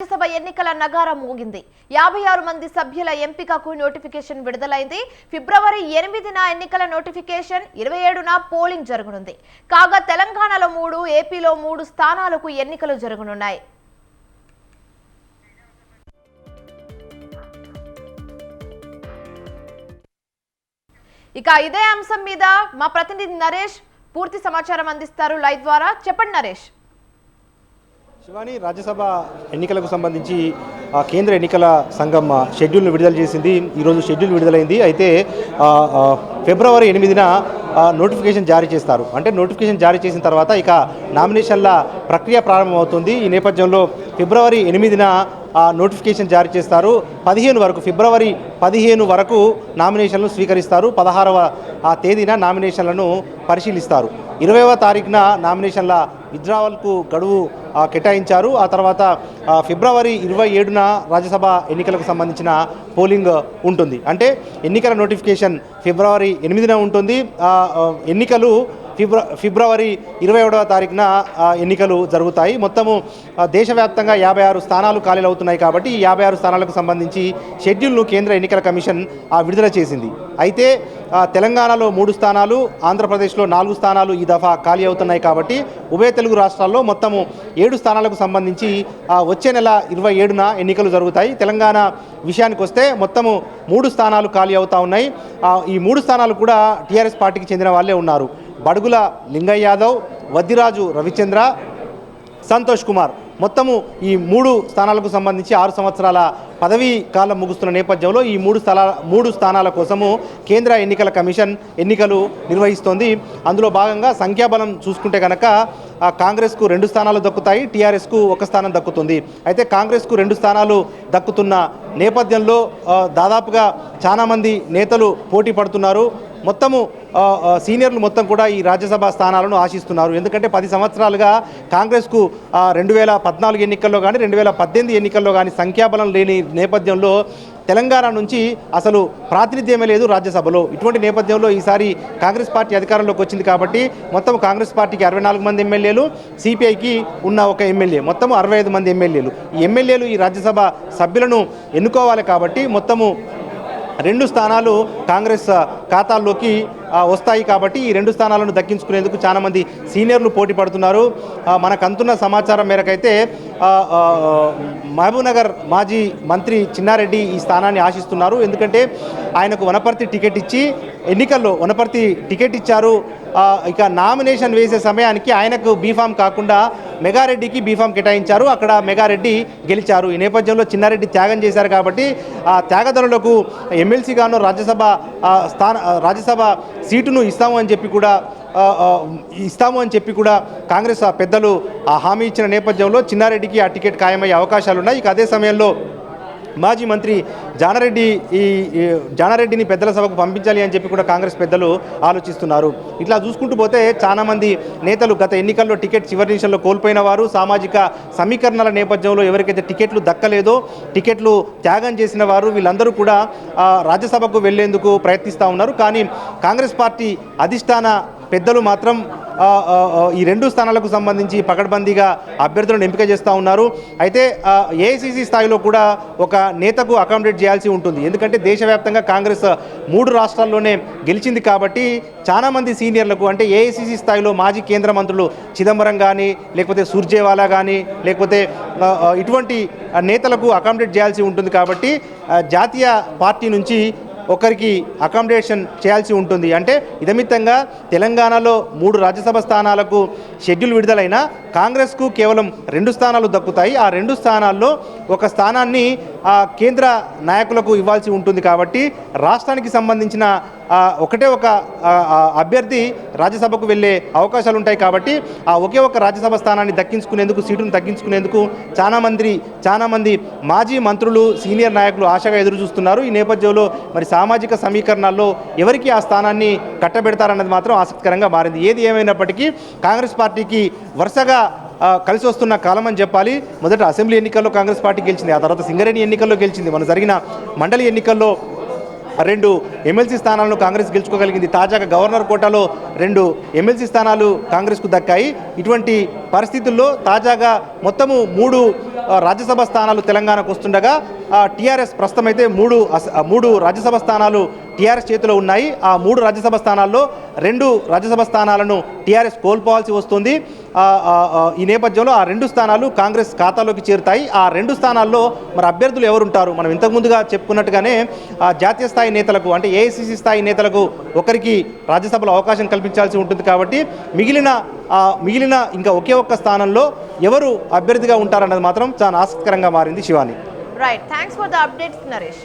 రాజ్యసభ ఎన్నికల నగారం మోగింది. యాభై ఆరు మంది సభ్యుల ఎంపికకు నోటిఫికేషన్ విడుదలైంది. ఫిబ్రవరి ఎనిమిదిన ఎన్నికల నోటిఫికేషన్ ఇరవై ఏడున పోలింగ్ జరగనుంది. కాగా తెలంగాణలో మూడు ఏపీలో మూడు స్థానాలకు ఎన్నికలు జరగనున్నాయి. ఇక ఇదే అంశం మీద మా ప్రతినిధి నరేష్ పూర్తి సమాచారం అందిస్తారు. లైవ్ ద్వారా చెప్పండి నరేష్. శివాని రాజ్యసభ ఎన్నికలకు సంబంధించి కేంద్ర ఎన్నికల సంఘం షెడ్యూల్ను విడుదల చేసింది. ఈరోజు షెడ్యూల్ విడుదలైంది. అయితే ఫిబ్రవరి ఎనిమిదిన నోటిఫికేషన్ జారీ చేస్తారు. అంటే నోటిఫికేషన్ జారీ చేసిన తర్వాత ఇక నామినేషన్ల ప్రక్రియ ప్రారంభమవుతుంది. ఈ నేపథ్యంలో ఫిబ్రవరి ఎనిమిదిన నోటిఫికేషన్ జారీ చేస్తారు. పదిహేను వరకు ఫిబ్రవరి పదిహేను వరకు నామినేషన్లు స్వీకరిస్తారు. పదహారవ ఆ తేదీన నామినేషన్లను పరిశీలిస్తారు. ఇరవైవ తారీఖున నామినేషన్ల విత్డ్రావల్కు గడువు కేటాయించారు. ఆ తర్వాత ఫిబ్రవరి ఇరవై ఏడున రాజ్యసభ ఎన్నికలకు సంబంధించిన పోలింగ్ ఉంటుంది. అంటే ఎన్నికల నోటిఫికేషన్ ఫిబ్రవరి ఎనిమిదిన ఉంటుంది. ఎన్నికలు ఫిబ్ర ఫిబ్రవరి ఇరవై ఏడవ తారీఖున ఎన్నికలు జరుగుతాయి. మొత్తము దేశవ్యాప్తంగా యాభై ఆరు స్థానాలు ఖాళీలు అవుతున్నాయి కాబట్టి ఈ యాభై ఆరు స్థానాలకు సంబంధించి షెడ్యూల్ను కేంద్ర ఎన్నికల కమిషన్ విడుదల చేసింది. అయితే తెలంగాణలో మూడు స్థానాలు ఆంధ్రప్రదేశ్లో నాలుగు స్థానాలు ఈ దఫా ఖాళీ అవుతున్నాయి కాబట్టి ఉభయ తెలుగు రాష్ట్రాల్లో మొత్తము ఏడు స్థానాలకు సంబంధించి వచ్చే నెల ఇరవై ఏడున ఎన్నికలు జరుగుతాయి. తెలంగాణ విషయానికి వస్తే మొత్తము మూడు స్థానాలు ఖాళీ అవుతా ఉన్నాయి. ఈ మూడు స్థానాలు కూడా టీఆర్ఎస్ పార్టీకి చెందిన వాళ్ళే ఉన్నారు. బడుగుల లింగయ్య యాదవ్ వద్దిరాజు రవిచంద్ర సంతోష్ కుమార్. మొత్తము ఈ మూడు స్థానాలకు సంబంధించి ఆరు సంవత్సరాల పదవీ కాలం ముగుస్తున్న నేపథ్యంలో ఈ మూడు స్థలాల మూడు స్థానాల కోసము కేంద్ర ఎన్నికల కమిషన్ ఎన్నికలు నిర్వహిస్తోంది. అందులో భాగంగా సంఖ్యాబలం చూసుకుంటే కనుక కాంగ్రెస్కు రెండు స్థానాలు దక్కుతాయి టీఆర్ఎస్కు ఒక స్థానం దక్కుతుంది. అయితే కాంగ్రెస్కు రెండు స్థానాలు దక్కుతున్న నేపథ్యంలో దాదాపుగా చాలామంది నేతలు పోటీ పడుతున్నారు. మొత్తము సీనియర్లు మొత్తం కూడా ఈ రాజ్యసభ స్థానాలను ఆశిస్తున్నారు. ఎందుకంటే పది సంవత్సరాలుగా కాంగ్రెస్కు రెండు వేల పద్నాలుగు ఎన్నికల్లో కానీ రెండు వేల పద్దెనిమిది ఎన్నికల్లో కానీ సంఖ్యాబలం లేని నేపథ్యంలో తెలంగాణ నుంచి అసలు ప్రాతినిధ్యమే లేదు రాజ్యసభలో. ఇటువంటి నేపథ్యంలో ఈసారి కాంగ్రెస్ పార్టీ అధికారంలోకి వచ్చింది కాబట్టి మొత్తం కాంగ్రెస్ పార్టీకి అరవై నాలుగు మంది ఎమ్మెల్యేలు సిపిఐకి ఉన్న ఒక ఎమ్మెల్యే మొత్తం అరవై ఐదు మంది ఎమ్మెల్యేలు. ఈ ఎమ్మెల్యేలు ఈ రాజ్యసభ సభ్యులను ఎన్నుకోవాలి కాబట్టి మొత్తము రెండు స్థానాలు కాంగ్రెస్ ఖాతాల్లోకి వస్తాయి కాబట్టి ఈ రెండు స్థానాలను దక్కించుకునేందుకు చాలామంది సీనియర్లు పోటీ పడుతున్నారు. మనకు అంతున్న సమాచారం మేరకైతే మహబూబ్నగర్ మాజీ మంత్రి చిన్నారెడ్డి ఈ స్థానాన్ని ఆశిస్తున్నారు. ఎందుకంటే ఆయనకు వనపర్తి టికెట్ ఇచ్చి ఎన్నికల్లో వనపర్తి టికెట్ ఇచ్చారు. ఇక నామినేషన్ వేసే సమయానికి ఆయనకు బీఫామ్ కాకుండా మెగారెడ్డికి బీఫామ్ కేటాయించారు. అక్కడ మెగారెడ్డి గెలిచారు. ఈ నేపథ్యంలో చిన్నారెడ్డి త్యాగం చేశారు కాబట్టి ఆ త్యాగదనులకు ఎమ్మెల్సీగాను రాజ్యసభ స్థాన రాజ్యసభ సీటును ఇస్తాము అని చెప్పి కూడా ఇస్తాము అని చెప్పి కూడా కాంగ్రెస్ ఆ పెద్దలు ఆ హామీ ఇచ్చిన నేపథ్యంలో చిన్నారెడ్డికి ఆ టికెట్ ఖాయమయ్యే అవకాశాలు ఉన్నాయి. ఇక అదే సమయంలో మాజీ మంత్రి జానారెడ్డి ఈ జానారెడ్డిని పెద్దల సభకు పంపించాలి అని చెప్పి కూడా కాంగ్రెస్ పెద్దలు ఆలోచిస్తున్నారు. ఇట్లా చూసుకుంటూ పోతే చాలామంది నేతలు గత ఎన్నికల్లో టికెట్ చివరి నిమిషంలో కోల్పోయిన వారు సామాజిక సమీకరణల నేపథ్యంలో ఎవరికైతే టికెట్లు దక్కలేదో టికెట్లు త్యాగం చేసిన వారు వీళ్ళందరూ కూడా రాజ్యసభకు వెళ్ళేందుకు ప్రయత్నిస్తూ ఉన్నారు. కానీ కాంగ్రెస్ పార్టీ అధిష్టాన పెద్దలు మాత్రం ఈ రెండు స్థానాలకు సంబంధించి పకడ్బందీగా అభ్యర్థులను ఎంపిక చేస్తూ ఉన్నారు. అయితే ఏఐసీసీ స్థాయిలో కూడా ఒక నేతకు అకామిడేట్ చేయాల్సి ఉంటుంది. ఎందుకంటే దేశవ్యాప్తంగా కాంగ్రెస్ మూడు రాష్ట్రాల్లోనే గెలిచింది కాబట్టి చాలామంది సీనియర్లకు అంటే ఏఐసీసీ స్థాయిలో మాజీ కేంద్ర మంత్రులు చిదంబరం కానీ లేకపోతే సూర్జేవాలా కానీ లేకపోతే ఇటువంటి నేతలకు అకామిడేట్ చేయాల్సి ఉంటుంది కాబట్టి జాతీయ పార్టీ నుంచి ఒకరికి అకామిడేషన్ చేయాల్సి ఉంటుంది. అంటే ఇదమిత్తంగా తెలంగాణలో మూడు రాజ్యసభ స్థానాలకు షెడ్యూల్ విడుదలైన కాంగ్రెస్కు కేవలం రెండు స్థానాలు దక్కుతాయి. ఆ రెండు స్థానాల్లో ఒక స్థానాన్ని ఆ, కేంద్ర నాయకులకు ఇవ్వాల్సి ఉంటుంది కాబట్టి రాష్ట్రానికి సంబంధించిన ఒకటే ఒక అభ్యర్థి రాజ్యసభకు వెళ్ళే అవకాశాలు ఉంటాయి కాబట్టి ఆ ఒకే ఒక రాజ్యసభ స్థానాన్ని దక్కించుకునేందుకు సీటును దక్కించుకునేందుకు చాలా మంది చాలా మంది మాజీ మంత్రులు సీనియర్ నాయకులు ఆశగా ఎదురు చూస్తున్నారు ఈ నేపథ్యంలో మరి సామాజిక సమీకరణాల్లో ఎవరికి ఆ స్థానాన్ని కట్టబెడతారన్నది మాత్రం ఆసక్తికరంగా మారింది. ఏది ఏమైనప్పటికీ కాంగ్రెస్ పార్టీకి వరుసగా కలిసి వస్తున్న కాలం అని చెప్పాలి. మొదట అసెంబ్లీ ఎన్నికల్లో కాంగ్రెస్ పార్టీ గెలిచింది ఆ తర్వాత సింగరేణి ఎన్నికల్లో గెలిచింది. మన జరిగిన మండలి ఎన్నికల్లో రెండు ఎమ్మెల్సీ స్థానాలను కాంగ్రెస్ గెలుచుకోగలిగింది. తాజాగా గవర్నర్ కోటాలో రెండు ఎమ్మెల్సీ స్థానాలు కాంగ్రెస్కు దక్కాయి. ఇటువంటి పరిస్థితుల్లో తాజాగా మొత్తము మూడు రాజ్యసభ స్థానాలు తెలంగాణకు వస్తుండగా టీఆర్ఎస్ ప్రస్తుతం అయితే మూడు అస- మూడు రాజ్యసభ స్థానాలు టీఆర్ఎస్ చేతిలో ఉన్నాయి. ఆ మూడు రాజ్యసభ స్థానాల్లో రెండు రాజ్యసభ స్థానాలను టీఆర్ఎస్ కోల్పోవాల్సి వస్తుంది. ఈ నేపథ్యంలో ఆ రెండు స్థానాలు కాంగ్రెస్ ఖాతాలోకి చేరుతాయి. ఆ రెండు స్థానాల్లో మరి అభ్యర్థులు ఎవరుంటారు? మనం ఇంతకుముందుగా చెప్పుకున్నట్టుగానే ఆ, జాతీయ స్థాయి నేతలకు అంటే ఏఐసిసి స్థాయి నేతలకు ఒకరికి రాజ్యసభలో అవకాశం కల్పించాల్సి ఉంటుంది కాబట్టి మిగిలిన మిగిలిన ఇంకా ఒకే ఒక్క స్థానంలో ఎవరు అభ్యర్థిగా ఉంటారన్నది మాత్రం చాలా ఆసక్తికరంగా మారింది Shivani. Right thanks for the updates Naresh